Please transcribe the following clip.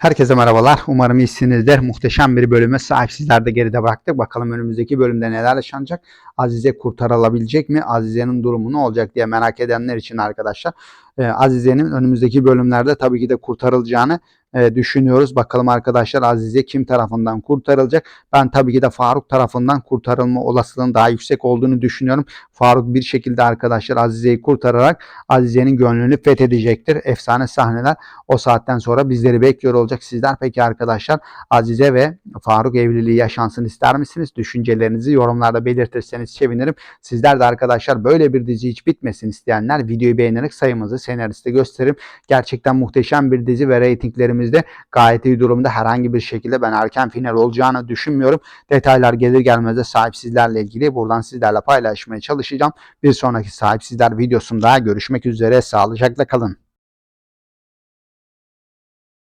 Herkese merhabalar. Umarım iyisinizdir. Muhteşem bir bölüme sahip sizler de geride bıraktık. Bakalım önümüzdeki bölümde neler yaşanacak? Azize kurtarılabilecek mi? Azize'nin durumu ne olacak diye merak edenler için arkadaşlar. e, Azize'nin önümüzdeki bölümlerde tabii ki de kurtarılacağını e, düşünüyoruz. Bakalım arkadaşlar Azize kim tarafından kurtarılacak? Ben tabii ki de Faruk tarafından kurtarılma olasılığının daha yüksek olduğunu düşünüyorum. Faruk bir şekilde arkadaşlar Azize'yi kurtararak Azize'nin gönlünü fethedecektir. Efsane sahneler o saatten sonra bizleri bekliyor olacak. Sizler peki arkadaşlar Azize ve Faruk evliliği yaşansın ister misiniz? Düşüncelerinizi yorumlarda belirtirseniz sevinirim. Sizler de arkadaşlar böyle bir dizi hiç bitmesin isteyenler videoyu beğenerek sayımızı senariste gösterin. Gerçekten muhteşem bir dizi ve reytinglerimizde gayet iyi durumda. Herhangi bir şekilde ben erken final olacağını düşünmüyorum. Detaylar gelir gelmez de sahipsizlerle ilgili buradan sizlerle paylaşmaya çalışacağım. Bir sonraki sahipsizler videosunda görüşmek üzere. Sağlıcakla kalın.